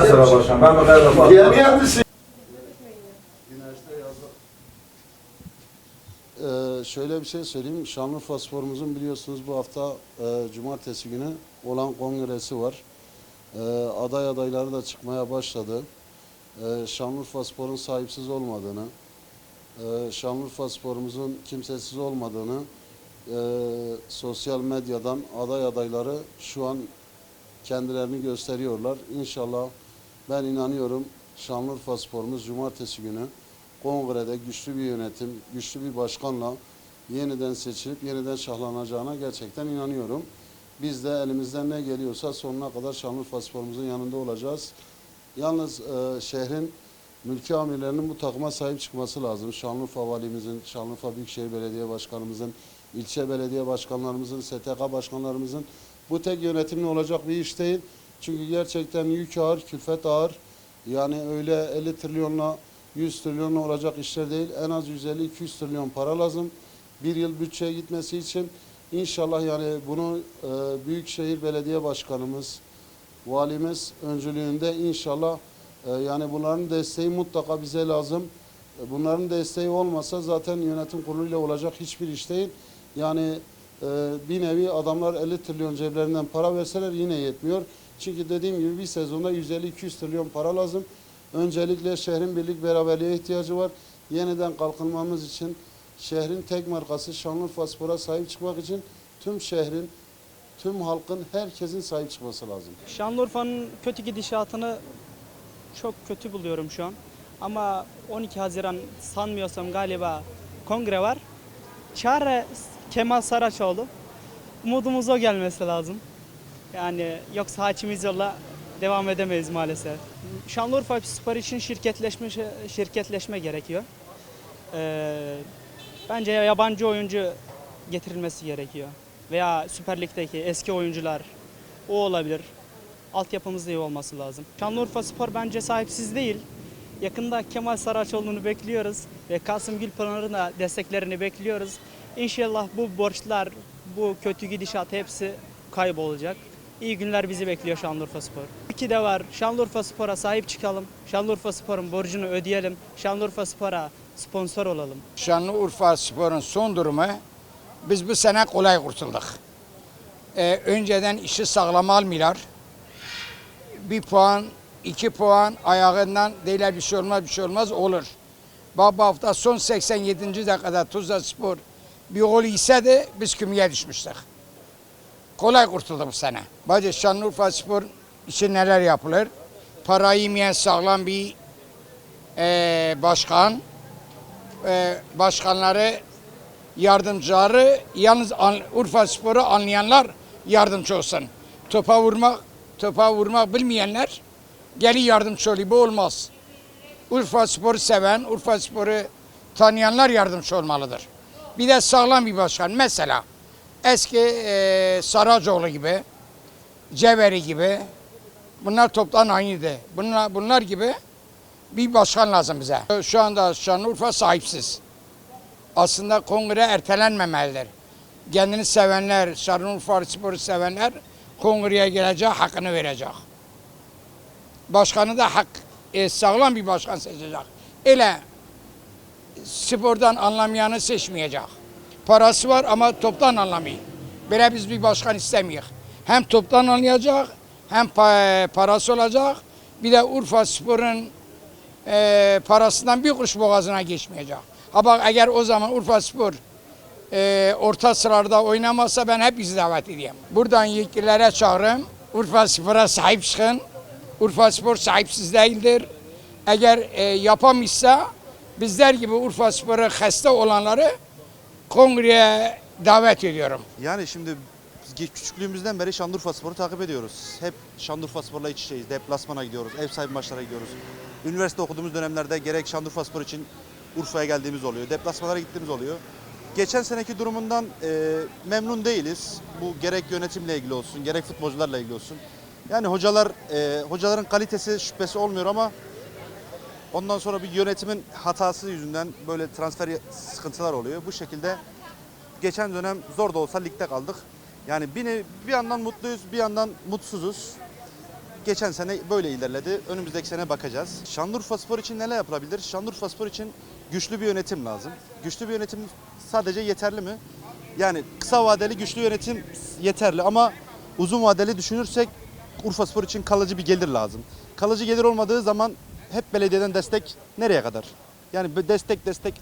sen söyle başkan. Ben bakarım. Yeni Ee, şöyle bir şey söyleyeyim. Şanlıurfa Spor'umuzun biliyorsunuz bu hafta e, cumartesi günü olan kongresi var. E, aday adayları da çıkmaya başladı. E, Şanlıurfa Spor'un sahipsiz olmadığını, e, Şanlıurfa Spor'umuzun kimsesiz olmadığını e, sosyal medyadan aday adayları şu an kendilerini gösteriyorlar. İnşallah ben inanıyorum Şanlıurfa Spor'umuz cumartesi günü kongrede güçlü bir yönetim, güçlü bir başkanla yeniden seçilip yeniden şahlanacağına gerçekten inanıyorum. Biz de elimizden ne geliyorsa sonuna kadar Şanlıurfa Spor'umuzun yanında olacağız. Yalnız e, şehrin mülki amirlerinin bu takıma sahip çıkması lazım. Şanlıurfa Valimizin, Şanlıurfa Büyükşehir Belediye Başkanımızın, ilçe belediye başkanlarımızın, STK başkanlarımızın bu tek yönetimle olacak bir iş değil. Çünkü gerçekten yük ağır, külfet ağır. Yani öyle 50 trilyonla 100 trilyonla olacak işler değil. En az 150-200 trilyon para lazım. Bir yıl bütçeye gitmesi için inşallah yani bunu e, Büyükşehir Belediye Başkanımız, valimiz öncülüğünde inşallah e, yani bunların desteği mutlaka bize lazım. E, Bunların desteği olmasa zaten yönetim kuruluyla olacak hiçbir iş değil. Yani bir nevi adamlar 50 trilyon ceblerinden para verseler yine yetmiyor. Çünkü dediğim gibi bir sezonda 150-200 trilyon para lazım. Öncelikle şehrin birlik beraberliğe ihtiyacı var. Yeniden kalkınmamız için şehrin tek markası Şanlıurfa Spor'a sahip çıkmak için tüm şehrin, tüm halkın, herkesin sahip çıkması lazım. Şanlıurfa'nın kötü gidişatını çok kötü buluyorum şu an. Ama 12 Haziran sanmıyorsam galiba kongre var. Çare Kemal Saraçoğlu. Umudumuz o gelmesi lazım. Yani yoksa Haçimiz yolla devam edemeyiz maalesef. Şanlıurfa Spor için şirketleşme şirketleşme gerekiyor. Ee, bence yabancı oyuncu getirilmesi gerekiyor. Veya Süper Lig'deki eski oyuncular o olabilir. Altyapımız da iyi olması lazım. Şanlıurfa Spor bence sahipsiz değil. Yakında Kemal Saraçoğlu'nu bekliyoruz ve Kasım Gülpınar'ın da desteklerini bekliyoruz. İnşallah bu borçlar, bu kötü gidişat hepsi kaybolacak. İyi günler bizi bekliyor Şanlıurfa Spor. İki de var. Şanlıurfa Spor'a sahip çıkalım. Şanlıurfa Spor'un borcunu ödeyelim. Şanlıurfa Spor'a sponsor olalım. Şanlıurfa Spor'un son durumu biz bu sene kolay kurtulduk. Ee, önceden işi sağlam almıyorlar. Bir puan, iki puan ayağından değil bir şey olmaz bir şey olmaz olur. Bak bu hafta son 87. dakikada Tuzla Spor bir gol ise de biz kümeye düşmüştük. Kolay kurtulduk bu sene. Bacı Şanlıurfa Spor için neler yapılır? Parayı yemeyen sağlam bir eee, başkan, e, başkanları, yardımcıları, yalnız an- Urfa Spor'u anlayanlar yardımcı olsun. Topa vurmak, topa vurmak bilmeyenler geli yardımcı oluyor. Bu olmaz. Urfa Spor'u seven, Urfa Spor'u tanıyanlar yardımcı olmalıdır. Bir de sağlam bir başkan. Mesela eski e, Saracoğlu gibi, Ceveri gibi bunlar toptan aynıydı. Bunlar, bunlar gibi bir başkan lazım bize. Şu anda Şanlıurfa sahipsiz. Aslında kongre ertelenmemelidir. Kendini sevenler, Şanlıurfa Spor'u sevenler kongreye gelecek, hakkını verecek. Başkanı da hak, e, sağlam bir başkan seçecek. Öyle spordan anlamayanı seçmeyecek. Parası var ama toptan anlamıyor. Böyle biz bir başkan istemiyoruz. Hem toptan anlayacak, hem pa- parası olacak. Bir de Urfa Spor'un e, parasından bir kuruş boğazına geçmeyecek. Ha bak eğer o zaman Urfa Spor e, orta sıralarda oynamazsa ben hep davet edeyim. Buradan yetkililere çağırım. Urfa Spor'a sahip çıkın. Urfa Spor sahipsiz değildir. Eğer e, yapamışsa bizler gibi Urfa Spor'a hasta olanları kongreye davet ediyorum. Yani şimdi biz küçüklüğümüzden beri Şanlıurfa Spor'u takip ediyoruz. Hep Şanlıurfa Spor'la iç içeyiz. Deplasmana gidiyoruz, ev sahibi maçlara gidiyoruz. Üniversite okuduğumuz dönemlerde gerek Şanlıurfa Spor için Urfa'ya geldiğimiz oluyor. Deplasmalara gittiğimiz oluyor. Geçen seneki durumundan e, memnun değiliz. Bu gerek yönetimle ilgili olsun, gerek futbolcularla ilgili olsun. Yani hocalar, e, hocaların kalitesi şüphesi olmuyor ama ondan sonra bir yönetimin hatası yüzünden böyle transfer sıkıntılar oluyor. Bu şekilde geçen dönem zor da olsa ligde kaldık. Yani bir, bir yandan mutluyuz, bir yandan mutsuzuz. Geçen sene böyle ilerledi. Önümüzdeki sene bakacağız. Şanlıurfa Spor için neler yapılabilir? Şanlıurfa Spor için güçlü bir yönetim lazım. Güçlü bir yönetim sadece yeterli mi? Yani kısa vadeli güçlü yönetim yeterli ama uzun vadeli düşünürsek Urfa Spor için kalıcı bir gelir lazım. Kalıcı gelir olmadığı zaman hep belediyeden destek nereye kadar? Yani destek destek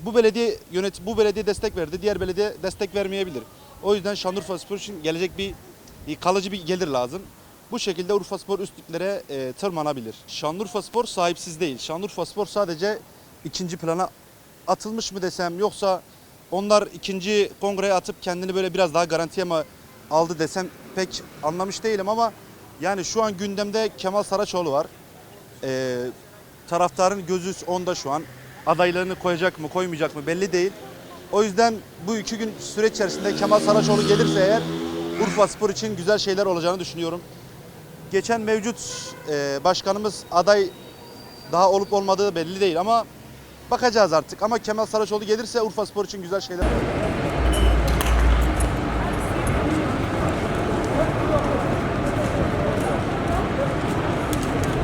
bu belediye yönet bu belediye destek verdi. Diğer belediye destek vermeyebilir. O yüzden Şanlıurfa Spor için gelecek bir kalıcı bir gelir lazım. Bu şekilde Urfa Spor üstlüklere e, tırmanabilir. Şanlıurfa Spor sahipsiz değil. Şanlıurfa Spor sadece ikinci plana atılmış mı desem yoksa onlar ikinci kongreye atıp kendini böyle biraz daha garantiye mi aldı desem pek anlamış değilim ama yani şu an gündemde Kemal Saraçoğlu var. Ee, taraftarın gözü onda şu an. Adaylarını koyacak mı koymayacak mı belli değil. O yüzden bu iki gün süreç içerisinde Kemal Saraçoğlu gelirse eğer Urfa Spor için güzel şeyler olacağını düşünüyorum. Geçen mevcut e, başkanımız aday daha olup olmadığı belli değil ama bakacağız artık. Ama Kemal Saraçoğlu gelirse Urfa Spor için güzel şeyler olur.